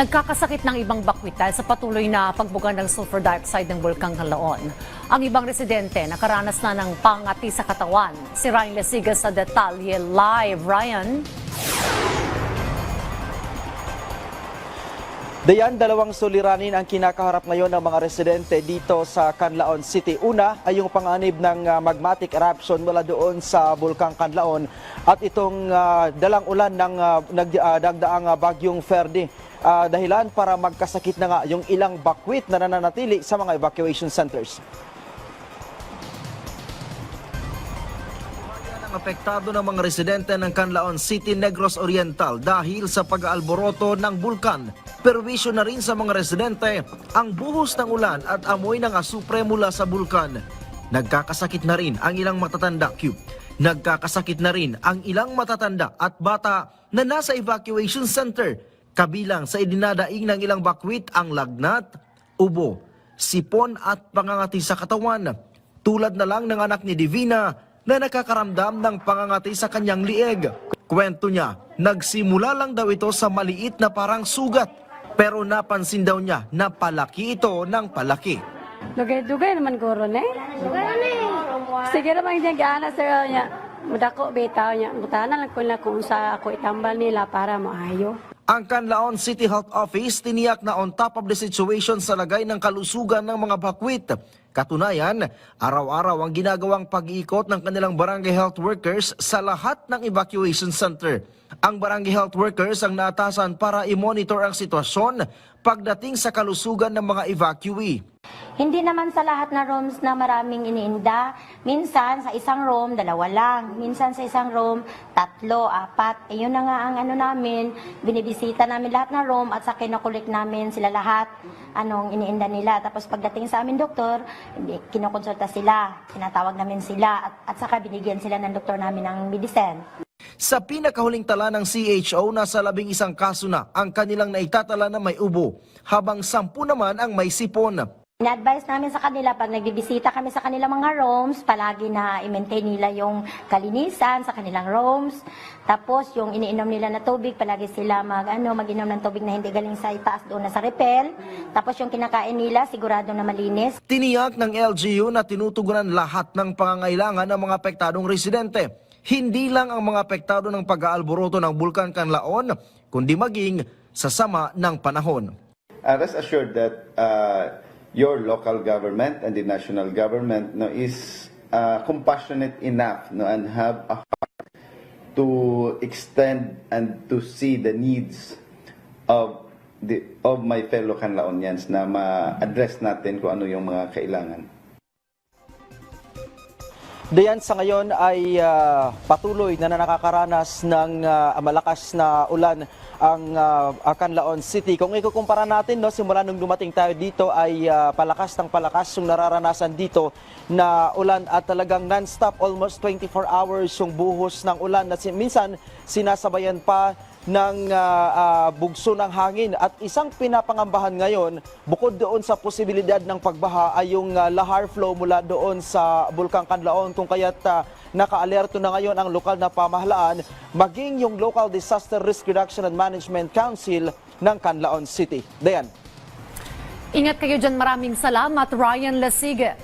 Nagkakasakit ng ibang bakwit dahil sa patuloy na pagbuga ng sulfur dioxide ng Bulkang Kalaon. Ang ibang residente nakaranas na ng pangati sa katawan. Si Ryan Lesiga sa detalye live. Ryan? Dayan, dalawang suliranin ang kinakaharap ngayon ng mga residente dito sa Canlaon City. Una ay yung panganib ng ah, magmatic eruption mula doon sa Bulkang Canlaon at itong ah, dalang ulan ng uh, nagdaang bagyong Ferdi. Ah, dahilan para magkasakit na nga yung ilang bakwit na nananatili sa mga evacuation centers. ang apektado ng mga residente ng Canlaon City, Negros Oriental dahil sa pag-aalboroto ng bulkan. Perwisyo na rin sa mga residente ang buhos ng ulan at amoy ng asupre mula sa bulkan. Nagkakasakit na rin ang ilang matatanda, Q. Nagkakasakit na rin ang ilang matatanda at bata na nasa evacuation center. Kabilang sa idinadaing ng ilang bakwit ang lagnat, ubo, sipon at pangangati sa katawan. Tulad na lang ng anak ni Divina na nakakaramdam ng pangangati sa kanyang lieg. Kwento niya, nagsimula lang daw ito sa maliit na parang sugat. Pero napansin daw niya na palaki ito ng palaki. Dugay-dugay naman guro ne. Sige naman dyan gaana sa niya. Mudako bitaw niya. Mutana lang ko na kung sa ako itambal nila para maayo. Ang Canlaon City Health Office tiniyak na on top of the situation sa lagay ng kalusugan ng mga bakwit. Katunayan, araw-araw ang ginagawang pag-iikot ng kanilang barangay health workers sa lahat ng evacuation center. Ang barangay health workers ang naatasan para i-monitor ang sitwasyon pagdating sa kalusugan ng mga evacuee. Hindi naman sa lahat na rooms na maraming iniinda. Minsan sa isang room, dalawa lang. Minsan sa isang room, tatlo, apat. E yun na nga ang ano namin, binibisita namin lahat na room at sa kinakulik namin sila lahat anong iniinda nila. Tapos pagdating sa amin doktor, hindi, kinokonsulta sila, tinatawag namin sila at, at saka binigyan sila ng doktor namin ng medicine. Sa pinakahuling tala ng CHO, nasa labing isang kaso na ang kanilang naitatala na may ubo, habang sampu naman ang may sipon. In-advise namin sa kanila pag nagbibisita kami sa kanilang mga rooms, palagi na i-maintain nila yung kalinisan sa kanilang rooms. Tapos yung iniinom nila na tubig, palagi sila mag, ano, mag-inom ng tubig na hindi galing sa itaas doon na sa repel. Tapos yung kinakain nila, sigurado na malinis. Tiniyak ng LGU na tinutugunan lahat ng pangangailangan ng mga apektadong residente. Hindi lang ang mga apektado ng pag-aalboroto ng Bulkan Canlaon, kundi maging sa sama ng panahon. uh, rest assured that uh, your local government and the national government no, is uh, compassionate enough no, and have a heart to extend and to see the needs of the of my fellow Canlaonians na ma-address natin kung ano yung mga kailangan. Dayan sa ngayon ay ah, patuloy na nakakaranas ng ah, malakas na ulan ang uh, Canlaon City. Kung ikukumpara natin, no, simula nung dumating tayo dito ay ah, palakas ng palakas yung nararanasan dito na ulan at talagang non-stop, almost 24 hours yung buhos ng ulan na minsan sinasabayan pa ng ah, ah, bugso ng hangin at isang pinapangambahan ngayon bukod doon sa posibilidad ng pagbaha ay yung ah, lahar flow mula doon sa Bulkang Canlaon kung kaya't uh, nakaalerto na ngayon ang lokal na pamahalaan maging yung Local Disaster Risk Reduction and Management Council ng Canlaon City. Dayan. Ingat kayo dyan. Maraming salamat, Ryan Lesiga.